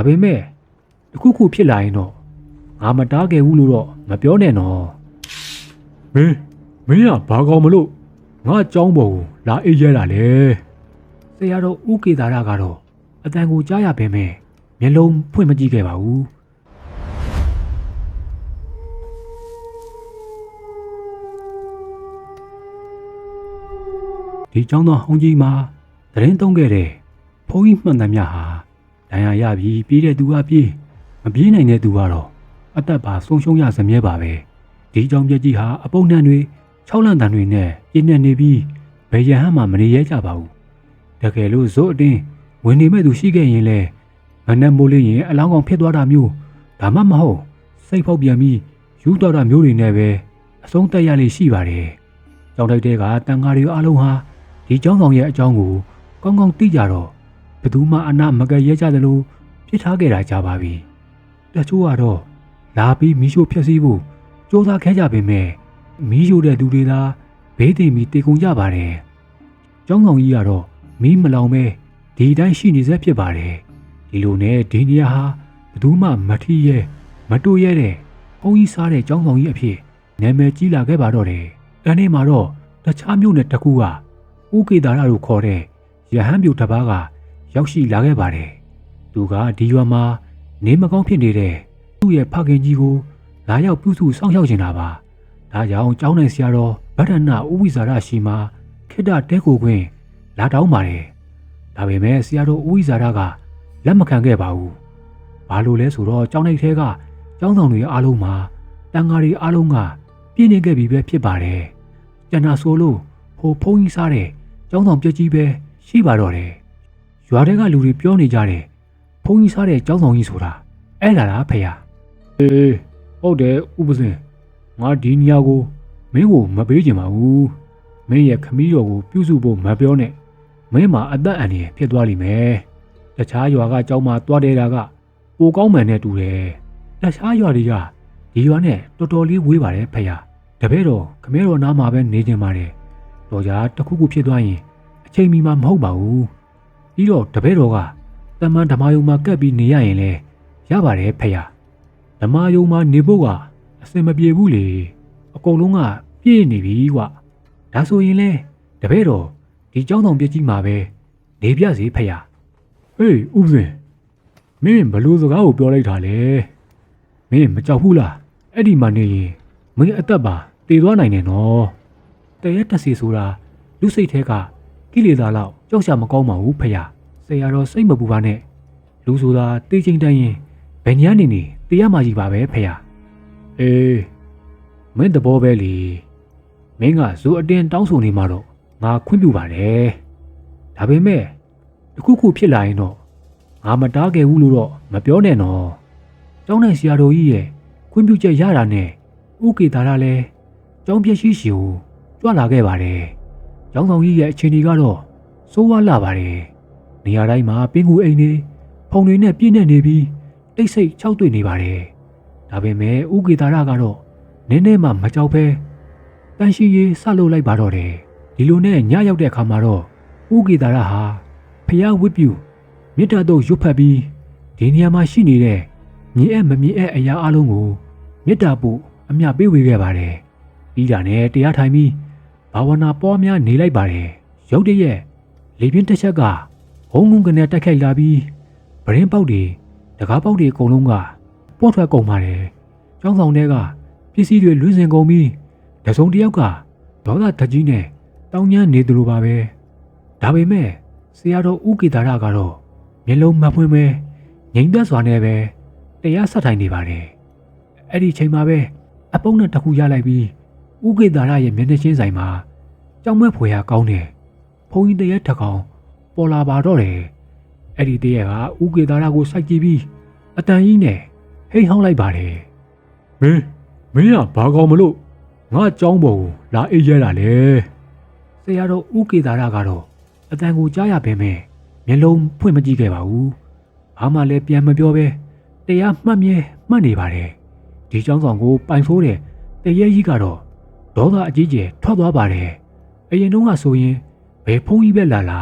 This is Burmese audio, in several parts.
ဒါပေမဲ့တခုခုဖြစ်လာရင်တော့ငါမတားခဲ့ဘူးလို့တော့မပြောနဲ့နော်မင်းမင်းကဘာကောင်မလို့ငါအကြောင်းပေါ်ကိုလာအေးရဲတာလေဆရာတော်ဥကေသာရကတော့အတန်ကိုကြားရပင်မဲ့မျက်လုံးဖွင့်မကြည့်ခဲ့ပါဘူးဒီကျောင်းတော်ဟောင်းကြီးမှာတရင်တုံးခဲ့တဲ့ဘုန်းကြီးမှန်သမျှဟာ ဒဏ်ရာရပြီးပြေးတဲ့သူကပြေးမပြေးနိုင်တဲ့သူကတော့အသက်ပါဆုံးရှုံးရစမြဲပါပဲဒီเจ้าပြက်ကြီးဟာအပုံနှံတွေ၆လန့်တန်တွေနဲ့ပြင်းနေနေပြီးဘယ်ရဟန်းမှမနေရဲကြပါဘူးတကယ်လို့ဇို့အတင်းဝင်နေမဲ့သူရှိခဲ့ရင်လေမနဲ့မိုးလေးရင်အလောင်းကောင်ဖြစ်သွားတာမျိုးဒါမှမဟုတ်စိတ်ဖောက်ပြန်ပြီးယူသွားတာမျိုးတွေနဲ့ပဲအဆုံးတက်ရလိမ့်ရှိပါတယ်ကြောင်တိုက်တဲ့ကတန်ဃာတွေအားလုံးဟာ ဒီเจ้าဆောင်ရဲ့အကြောင်းကိုကောင်းကောင်းသိကြတော့ ဘသူမှအနာမကရဲကြသလိုပြစ်ထားခဲ့တာကြပါပြီ။တချို့ကတော့လာပြီးမီးရှို့ဖျက်ဆီးဖို့စ조사ခဲ့ကြပေမဲ့မီးရှို့တဲ့သူတွေသာဘေးတည်ပြီးတေကုန်ကြပါတယ်။ကျောင်းဆောင်ကြီးကတော့မီးမလောင်ပဲဒီတိုင်းရှိနေစေဖြစ်ပါတယ်။ဒီလိုနဲ့ဒီနေရာဟာဘသူမှမထီးရဲမတူရဲတဲ့ဘုန်းကြီးစားတဲ့ကျောင်းဆောင်ကြီးအဖြစ်နာမည်ကြီးလာခဲ့ပါတော့တယ်။တနေ့မှာတော့တခြားမြို့နယ်တစ်ခုကဥကေတာရလို့ခေါ်တဲ့ရဟန်းမြို့တစ်ပါးက ရောက်ရှိလာခဲ့ပါတယ်။သူကဒီရွာမှာနေမကောင်းဖြစ်နေတဲ့သူ့ရဲ့ဖခင်ကြီးကိုလာရောက်ပြုစုစောင့်ရှောက်နေတာပါ။ဒါကြောင့်ကျောင်းနိုင်ဆရာတော်ဗဒ္ဒနာဥဝိဇာရရှိမှာခိတ္တတဲကိုခွင်းလာတောင်းပါတယ်။ဒါပေမဲ့ဆရာတော်ဥဝိဇာရကလက်မခံခဲ့ပါဘူး။ဘာလို့လဲဆိုတော့ကျောင်းနိုင်ထဲကကျောင်းဆောင်တွေအားလုံးမှာတန်ဃာတွေအားလုံးကပြည့်နေခဲ့ပြီပဲဖြစ်ပါတယ်။ကျန်တာဆိုလို့ဟိုဖုန်းကြီးစားတဲ့ကျောင်းဆောင်ပြက်ကြီးပဲရှိပါတော့တယ်။ ရွာထဲကလူတွေပြောနေကြတယ်ဘုန်းကြီးစားတဲ့ကြောင်းဆောင်ကြီးဆိုတာအဲ့ဒါလားဖေယားအေးဟုတ်တယ်ဥပစင်ငါဒီနေရာကိုမင်းကိုမပေးချင်ပါဘူးမင်းရဲ့ခမီးတော်ကိုပြုစုဖို့မပြောနဲ့မင်းမှာအသက်အန္တရာယ်ဖြစ်သွားလိမ့်မယ်တခြားရွာကကြောင်းမှာတွားတဲ့တာကပိုကောင်းမှန်နဲ့တူတယ်တခြားရွာတွေကဒီရွာနဲ့တော်တော်လေးဝေးပါတယ်ဖေယားတပည့်တော်ခမဲတော်နားမှာပဲနေနေပါတယ်တော်ကြာတခုခုဖြစ်သွားရင်အချိန်မီမှာမဟုတ်ပါဘူး ပြီးတော့တပည့်တော်ကတမန်ဓမ္မယုံမှာကပ်ပြီးနေရရင်လေရပါတယ်ဖေယာ။ ဓမ္မယုံမှာနေဖို့ကအစင်မပြေဘူးလေအကုန်လုံးကပြည့်နေပြီကွဒါဆိုရင်လေတပည့်တော်ဒီเจ้าဆောင်ပြည့်ကြီးမှာပဲနေပြစေဖယာ ဟေးဥပစင်မင်းဘလို့စကားကိုပြောလိုက်တာလဲမင်းမကြောက်ဘူးလားအဲ့ဒီမှာနေရင်မင်းအသက်ပါတည်သွားနိုင်တယ်နော် တရက်တက်စီဆိုတာလူစိတ်ထဲကကိလေသာလောက် ကြောက်ရှာမကောင်းပါဘူးဖယာဆရာတော်စိတ်မပူပါနဲ့လူဆိုတာတေးချင်းတန်းရင်ဘယ်ညနေနေတရားမှကြီးပါပဲဖယာအေးမင်းတဘောပဲလीမင်းကဇိုအတင်းတောင်းဆိုနေမှတော့ငါခွင့်ပြုပါတယ်ဒါပေမဲ့တခုခုဖြစ်လာရင်တော့ငါမတားခဲ့ဘူးလို့တော့မပြောနဲ့နော်။ကျောင်းနိုင်ဆရာတော်ကြီးရဲ့ခွင့်ပြုချက်ရတာနဲ့ဥကေတာရလည်းကျောင်းပြည့်ရှိရှိကိုကြွလာခဲ့ပါတယ်။ကျောင်းဆောင်ကြီးရဲ့အခြေအနေကတော့ စိုးဝါလာပါတယ်။နေရာတိုင်းမှာပင်ကူအိမ်တွေဖုန်တွေနဲ့ပြည့်နေနေပြီးတိတ်ဆိတ်ခြောက်တွေ့နေပါတယ်။ဒါပေမဲ့ဥကေတာရကတော့နည်းနည်းမှမကြောက်ပဲတန်ရှိရေးဆလုပ်လိုက်ပါတော့တယ်။ဒီလိုနဲ့ညရောက်တဲ့အခါမှာတော့ဥကေတာရဟာဖျားဝစ်ပြူမြစ်တာတော့ရွတ်ဖက်ပြီးဒီနေရာမှာရှိနေတဲ့မြေအပ်မမြေအပ်အရာအလုံးကိုမြစ်တာပို့အမျှပေးဝေခဲ့ပါတယ်။ပြီးတာနဲ့တရားထိုင်ပြီးဘာဝနာပေါ်များနေလိုက်ပါတယ်။ရုတ်တရက် လေပြင်းတစ်ချက်ကဟုံးငုံကနေတက်ခိုက်လာပြီးဗရင်ပေါက်တွေတကားပေါက်တွေအကုန်လုံးကပေါ့ထွက်ကုန်ပါတယ်။ကျောင်းဆောင်တဲကပစ္စည်းတွေလွင့်စင်ကုန်ပြီးတစုံတစ်ယောက်ကဒေါသတကြီးနဲ့တောင်းညမ်းနေသလိုပါပဲ။ဒါပေမဲ့ဆရာတော်ဥကေတာရကတော့မျက်လုံးမဖွင့်ပဲငြိမ်သက်စွာနဲ့ပဲတရားဆက်ထိုင်နေပါတယ်။အဲ့ဒီချိန်မှာပဲအပုံးနဲ့တစ်ခုရလိုက်ပြီးဥကေတာရရဲ့မျက်နှာချင်းဆိုင်မှာကြောင်မဲ့ဖွယ်ရကောင်းတယ်။ ဘုံကြီးတရက်ထကောင်ပေါ်လာပါတော့တယ်အဲ့ဒီတရက်ကဥကေသားရကိုစိုက်ကြည့်ပြီးအတန်ကြီးနဲ့ဟိတ်ဟောင်းလိုက်ပါတယ်မင်းမင်းကဘာကောင်မလို့ငါကြောင်းပေါ်ကိုလာအိတ်ရဲတာလေဆရာတော်ဥကေသားရကတော့အတန်ကိုကြားရပင်မဲ့မျက်လုံးဖွင့်မကြည့်ခဲ့ပါဘူးဘာမှလည်းပြန်မပြောပဲတရားမှတ်မြဲမှတ်နေပါတယ်ဒီចောင်းဆောင်ကိုပိုင်ဆိုးတဲ့တရဲကြီးကတော့ဒေါသအကြီးကျယ်ထွက်သွားပါတယ်အရင်တုန်းကဆိုရင် ယ်ဖုန်းကြီးပဲလာလာ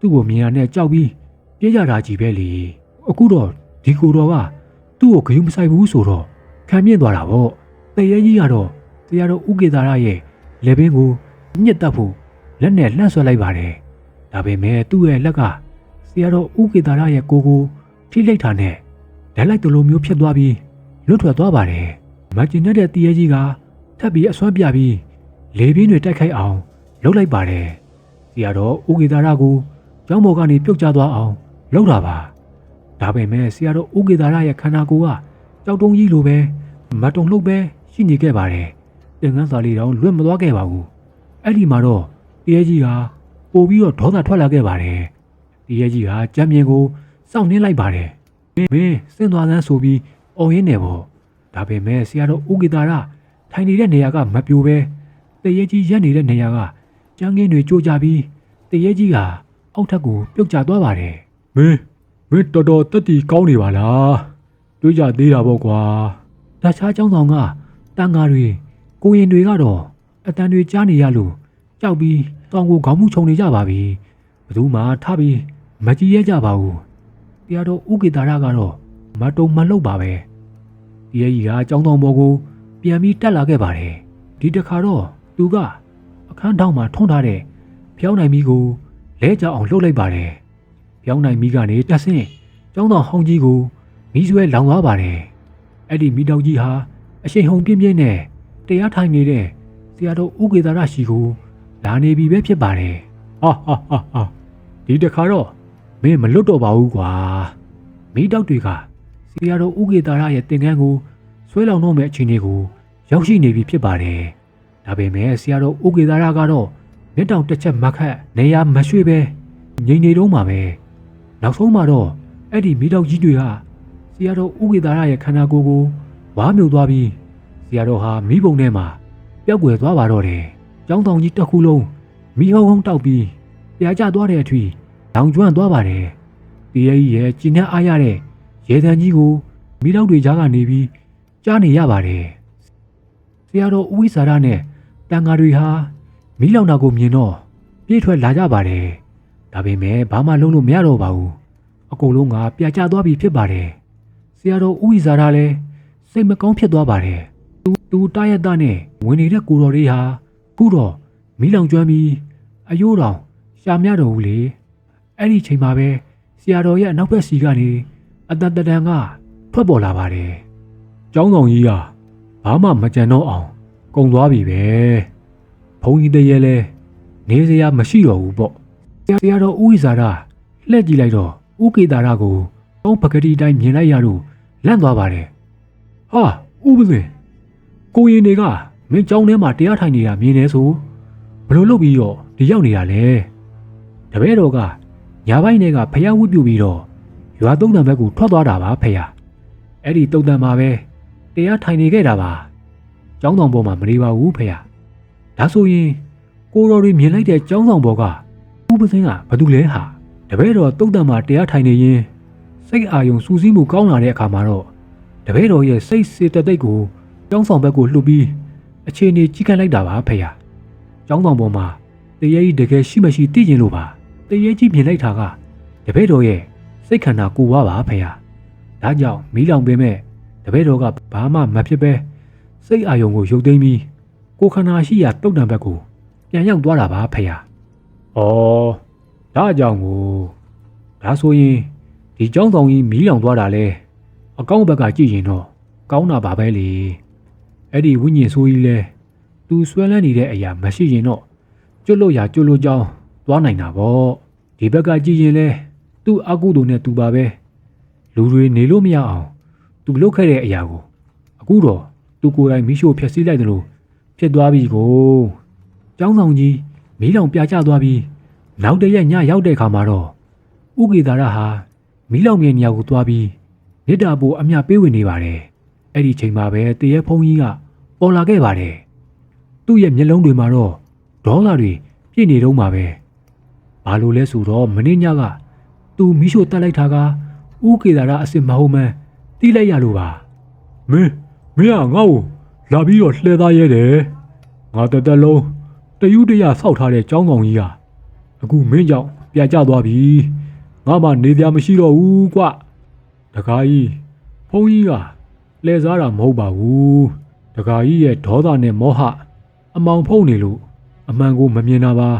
သူ့ကိုမြင်ရတဲ့ကြောက်ပြီးပြေးကြတာကြီးပဲလေ။အခုတော့ဒဒီကိုတော်ကသူ့ကိုဂယုမဆိုင်ဘူးဆိုတော့ခံမြင့်သွားတာပေါ့တရေကြီးကတော့တရားတော်ဥကေတာရရဲ့လေပင်ကိုညှစ်တက်ဖို့လက်နဲ့လှန့်ဆွဲလိုက်ပါတယ်ဒါပေမဲ့သူ့ရဲ့လက်ကဆရာတော်ဥကေတာရရဲ့ကိုကိုထိလိုက်တာနဲ့ဓာတ်လိုက်တလိုမျိုးဖြစ်သွားပြီးလွတ်ထွက်သွားပါတယ်မကျင်တဲ့တရေကြီးကထပ်ပြီးအစွမ်းပြပြီးလေပြင်းတွေတိုက်ခိုက်အောင်လှုပ်လိုက်ပါတယ် ဆရာတော်ဥကေတာရကိုကျောင်းပေါ်ကနေပြုတ်ကျသွားအောင်လှုပ်တာပါဒါပေမဲ့ဆရာတော်ဥကေတာရရဲ့ခန္ဓာကိုယ်ကကြောက်တုံးကြီးလိုပဲမတုံလှုပ်ပဲရှိနေခဲ့ပါတယ်။တင်ငန်းစာလေးတော့လွတ်မသွားခဲ့ပါဘူး။အဲ့ဒီမှာတော့တရေကြီးကပို့ပြီးတော့ဒေါသထွက်လာခဲ့ပါတယ်။တရေကြီးကကြမ်းမြင်ကိုစောင့်နှင်းလိုက်ပါတယ်။မင်းမင်းစင်သွားသန်းဆိုပြီးအော်ရင်းနေပေါ့။ဒါပေမဲ့ဆရာတော်ဥကေတာရထိုင်နေတဲ့နေရာကမပြိုပဲတရေကြီးရက်နေတဲ့နေရာက ကြမ်းကင်းတွေကြိုးကြပြီးတရေကြီးကအောက်ထက်ကိုပြုတ်ကျသွားပါတယ်မင်းမင်းတော်တော်တက်တီကောင်းနေပါလားတွေးကြသေးတာပေါ့ကွာဒါချားចောင်းဆောင်ကတန်ဃာတွေကိုရင်တွေကတော့အတန်တွေကြားနေရလို့ကြောက်ပြီးတောင်ကိုခေါင်းမှုခြုံနေကြပါပြီဘသူမှထပြီးမကြည့်ရကြပါဘူးတရားတော်ဥကေတာရကတော့မတုံမလှုပ်ပါပဲတရေကြီးကចောင်းဆောင်ပေါ်ကို ပြန်ပြီးတက်လာခဲ့ပါတယ်ဒီတခါတော့သူက အခန်းထောင်မှာထွန်းထားတဲ့ဖျောင်းနိုင်မီကိုလဲကြအောင်လှုပ်လိုက်ပါတယ်ပြောင်းနိုင်မိကနေတက်ဆင်းကျောင်းတော်ဟောင်းကြီးကိုမိဆွဲလောင်သွားပါတယ်။အဲ့ဒီမိတောက်ကြီးဟာအရှိန်ဟုန်ပြင်းပြင်းနဲ့တရားထိုင်နေတဲ့ဆရာတော်ဥကေတာရရှိကိုလာနေပြီပဲဖြစ်ပါတယ်။ဟာဟာဟာဟာဒီတခါတော့မင်းမလွတ်တော့ပါဘူးကွာ။မိတောက်တွေကဆရာတော်ဥကေတာရရဲ့တင်ကန်းကိုဆွဲလောင်တော့မဲ့အချိန်တွေကိုရောက်ရှိနေပြီဖြစ်ပါတယ်။ ဒါပေမဲ့ဆရာတော်ဥကေတာရကတော့မျက်တောင်တစ်ချက်မခတ်နေရာမရွှေ့ပဲငြိမ်နေတော့မှာပဲ။နောက်ဆုံးမှာတော့အဲ့ဒီမိတော့ကြီးတွေဟာဆရာတော်ဥကေတာရရဲ့ခန္ဓာကိုယ်ကိုဝါမြုပ်သွားပြီးဆရာတော်ဟာမိဘုံထဲမှာပျောက်ကွယ်သွားပါတော့တယ်။ကျောင်းတောင်ကြီးတစ်ခုလုံးမိဟုံဟုံတောက်ပြီးပြာကျသွားတဲ့အထွေလောင်ကျွမ်းသွားပါတယ်။ဒီရဲ့ကြီးရဲ့ကျင်းနဲ့အားရတဲ့ရေတံကြီးကိုမိတော့တွေကြားကနေပြီးကြားနေရပါတယ်။ဆရာတော်ဥဝိစာရနဲ့ တန်ဃာတွေဟာမိလောင်တာကိုမြင်တော့ပြေးထွက်လာကြပါတယ်။ဒါပေမဲ့ဘာမှလုံးလို့မရတော့ပါဘူးအကုန်လုံးကပြာကျသွားပြီဖြစ်ပါတယ်ဆရာတော်ဥဝိဇာရလည်းစိတ်မကောင်းဖြစ်သွားပါတယ်သူသူတာရတနဲ့ဝင်နေတဲ့ကိုတော်လေးဟာခုတော့မီးလောင်ကျွမ်းပြီးအယိုးတော်ရှာမြတော်ဘူးလေအဲ့ဒီချိန်မှာပဲဆရာတော်ရဲ့အနောက်ဘက်စီကနေအတန်တတန်ကထွက်ပေါ်လာပါတယ်ကျောင်းဆောင်ကြီးကဘာမှမကြံတော့အောင် ကုံသွားပြီပဲဘုန်းကြီးတရေလဲနေစရာမရှိတော့ဘူးပေါ့ဆရာတော်ဦးဝိဇာရလှည့်ကြည့်လိုက်တော့ဦးကေတာရကိုတောင်းပကတိတိုင်းမြင်လိုက်ရတော့လန့်သွားပါတယ်။ဟာဦးပစင်ကိုရင်တွေကမင်းကြောင်းထဲမှာတရားထိုင်နေတာမြင်နေဆိုဘလို့လုပ်ပြီးတော့ဒီရောက်နေတာလဲ။တပည့်တော်ကညာဘိုင်းတွေကဖျားဝတ်ပြူပြီးတော့ရွာသုံးတန်ဘက်ကိုထွက်သွားတာပါဖေရ။အဲ့ဒီတုံတန်မှာပဲတရားထိုင်နေခဲ့တာပါ။ ကျောင်းဆောင်ပေါ်မှာမနေပါဘူးဖေရ။ဒါဆိုရင်ကိုတော်တွေမြင်လိုက်တဲ့ကျောင်းဆောင်ပေါ်ကဦးပစင်းကဘာတူလဲဟာတပည့်တော်တုတ်တံမှာတရားထိုင်နေရင်စိတ်အာယုံစူးစီးမှုကောင်းလာတဲ့အခါမှာတော့တပည့်တော်ရဲ့စိတ်စေတသိက်ကိုကျောင်းဆောင်ဘက်ကိုလှုပ်ပြီးအခြေအနေကြီးကန့်လိုက်တာပါဖေယာကျောင်းဆောင်ပေါ်မှာတရေကြီးတကယ်ရှိမရှိသိကျင်လို့ပါတရေကြီးမြင်လိုက်တာကတပည့်တော်ရဲ့စိတ်ခန္ဓာကိုယ်ဝါပါဖေယာဒါကြောင့်မီးလောင်ပင်မဲ့တပည့်တော်ကဘာမှမဖြစ်ပဲ စိတ်အာယုံကိုရုပ်သိမ်းပြီးကိုယ်ခန္ဓာရှိရာတုတ်တံဘက်ကိုပြန်ရောက်သွားတာပါဖေယာ ။အော်ဒါကြောင့်ကိုဒါဆိုရင်ဒီเจ้าဆောင်ကြီးမီးလောင်သွားတာလဲအကောင့်ဘက်ကကြည့်ရင်တော့ကောင်းတာပါပဲလေ။အဲ့ဒီဝိညာဉ်ဆိုးကြီးလဲသူဆွဲလန်းနေတဲ့အရာမရှိရင်တော့ကျွတ်လို့ရကျွတ်လို့ကြောင်းသွားနိုင်တာပေါ့။ဒီဘက်ကကြည့်ရင်လဲသူ့အကုသိုလ်နဲ့သူပါပဲ။လူတွေနေလို့မရအောင်သူလုပ်ခဲ့တဲ့အရာကိုအခုတော့ သူကိုယ်တိုင်မိရှို့ဖျက်ဆီးလိုက်တယ်လို့ဖြစ်သွားပြီကိုကျောင်းဆောင်ကြီးမီးလောင်ပြာကျသွားပြီးနောက်တရက်ညရောက်တဲ့အခါမှာတော့ဥကေသာရဟာမီးလောင်မြေနေရာကိုသွားပြီးမြစ်တာပိုအမြပေးဝင်နေပါတယ်အဲ့ဒီချိန်မှာပဲတရေဖုံးကြီးကပေါ်လာခဲ့ပါတယ်သူ့ရဲ့မျက်လုံးတွေမှာတော့ဒေါသတွေပြည့်နေတော့မှာပဲဘာလို့လဲဆိုတော့မင်းညကသူမီးရှို့တက်လိုက်တာကဥကေသာရအစ်စ်မဟုတ်မှန်းတီးလိုက်ရလို့ပါမင်း မင်းကငါ့ကိုလာပြီးတော့လှဲသားရဲတယ်။ငါတက်တက်လုံးတယူတရဆောက်ထားတဲ့ကျောင်းကောင်ကြီးဟာအခုမင်းကြောင့်ပြကြသွားပြီငါမှနေပြမရှိတော့ဘူးကွဒါတကာကြီးဖုန်းကြီးကလှည့်စားတာမဟုတ်ပါဘူးတကာကြီးရဲ့ဒေါသနဲ့မောဟအမောင်ဖုံးနေလို့အမှန်ကိုမမြင်တာပါ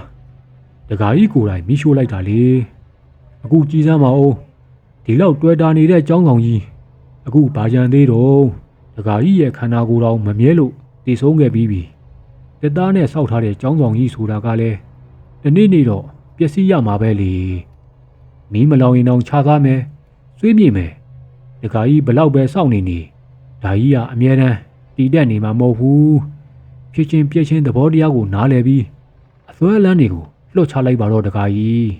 တကာကြီးကိုယ်တိုင်မိရှို့လိုက်တာလေအခုကြည်စမ်းပါဦးဒီလောက်တွေ့တာနေတဲ့ចောင်းဆောင်ကြီးအခုဘာကြံသေးတော့ တကာကြီးရဲ့ခန္ဓာကိုယ်တော်မမြဲလို့တည်ဆုံးခဲ့ပြီးပြီတက်သားနဲ့စောက်ထားတဲ့ចောင်းဆောင်ကြီးဆိုတာကလည်းဒီနေ့နေ့တော့ပျက်စီးရမှာပဲလေမီးမလောင်ရင်တော့ခြားသားမယ်ဆွေးမြေမယ်တကာကြီးဘလောက်ပဲစောင့်နေနေဒါကြီးကအမြဲတမ်းတည်တက်နေမှာမဟုတ်ဘူးဖြစ်ချင်းပြည့်ချင်းသဘောတရားကိုနားလည်ပြီးအစွဲလန်းတွေကိုလွှတ်ချလိုက်ပါတော့တကာကြီး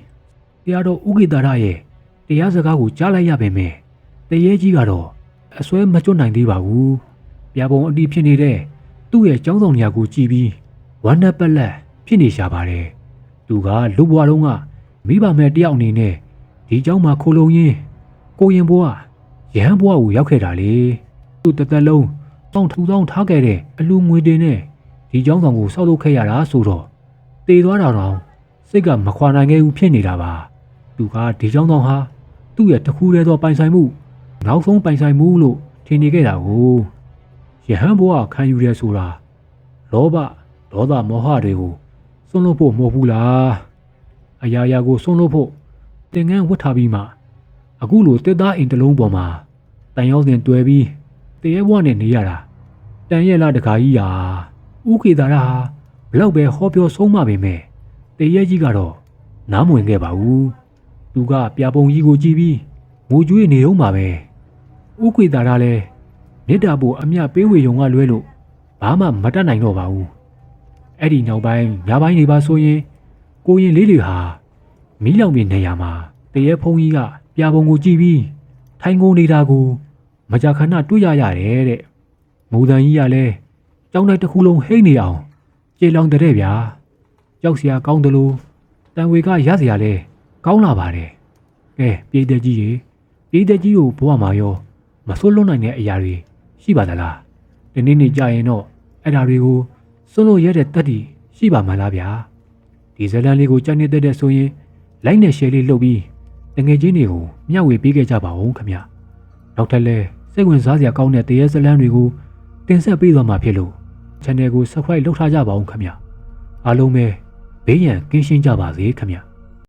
တရားတော်ဥကိတာရရဲ့တရားစကားကိုကြားလိုက်ရပေမဲ့တရေကြီးကတော့ အစွဲမကျွတ်နိုင်သေးပါဘူး။ပြာပုံအတီးဖြစ်နေတဲ့သူ့ရဲ့ကျောင်းဆောင်နေရာကိုကြည့်ပြီးဝမ်းနက်ပက်လက်ဖြစ်နေရှာပါတယ်။သူကလူဘွားလုံးကမိဘမဲ့တယောက်အနေနဲ့ဒီကျောင်းမှာခိုလုံရင်းကိုရင်ဘွားရဟန်းဘွားကိုရောက်ခဲ့တာလေ။သူ့တသက်လုံးတောင်းထူတောင်းထားခဲ့တဲ့အလူငွေတင်နဲ့ဒီကျောင်းဆောင်ကိုစောက်လုပ်ခဲ့ရတာဆိုတော့တေသွားတာတော့စိတ်ကမခွာနိုင်ခဲ့ဘူးဖြစ်နေတာပါ။သူကဒီကျောင်းဆောင်ဟာသူ့ရဲ့တခုတည်းသောပိုင်ဆိုင်မှု နောက်ဆုံးပိုင်ဆိုင်မှုလို့ထင်နေခဲ့တာကိုယဟန်ဘွားခံယူရဲဆိုတာလောဘဒေါသမောဟတွေကိုစွန့်လွတ်ဖို့မဟုတ်ဘူးလားအရာရာကိုစွန့်လွတ်ဖို့သင်ငန်းဝတ်ထားပြီးမှအခုလိုတစ်သားအိမ်တစ်လုံးပေါ်မှာတန်ရောက်စဉ်တွေ့ပြီးတရေဘွားနဲ့နေရတာတန်ရဲ့လားတခါကြီးရာဥခေတာရဟာဘလောက်ပဲဟောပြောဆုံးမပေမဲ့တရေကြီးကတော့နားမဝင်ခဲ့ပါဘူးသူကပြပုံကြီးကိုကြည့်ပြီး ငိုကြွေးနေတော့မှာပဲဥခေတာရလည်းမေတ္တာပို့အမြပေးဝေယုံကလွဲလို့ဘာမှမတတ်နိုင်တော့ပါဘူးအဲ့ဒီနောက်ပိုင်းညပိုင်းနေပါဆိုရင်ကိုရင်လေးတွေဟာမီးလောင်ပြနေရမှာတရေဖုံးကြီးကပြပုံကိုကြည့်ပြီးထိုင်ကုန်နေတာကိုမကြာခဏတွေ့ရရတယ်တဲ့မူတန်ကြီးကလည်းကြောင်းတိုက်တစ်ခုလုံးဟိတ်နေအောင်ကြေလောင်တဲ့ဗျာကြောက်စရာကောင်းတယ်လို့တန်ဝေကရစရာလဲကောင်းလာပါတယ်ကဲပြည်သက်ကြီး ရေပြည်သက်ကြီးကိုဘဝမှာရောမဆွလွတ်နိုင်တဲ့အရာတွေရှိပါသလားဒီနေ့နေ့ကြာရင်တော့အဲ့ဓာတွေကိုစွန့်လို့ရတဲ့တက်တီရှိပါမလားဗျာဒီဇလန်လေးကိုကြိုက်နေတဲ့တဲ့ဆိုရင်လိုက်နဲ့ရှယ်လေးလှုပ်ပြီးတငယ်ချင်းတွေကိုမျှဝေပေးခဲ့ကြပါဦးခင်ဗျနောက်ထပ်လဲစိတ်ဝင်စားစရာကောင်းတဲ့တရေဇလန်တွေကိုတင်ဆက်ပေးသွားမှာဖြစ်လို့ channel ကို subscribe လုပ်ထားကြပါဦးခင်ဗျအားလုံးပဲဘေးရန်ကင်းရှင်းကြပါစေခင်ဗျ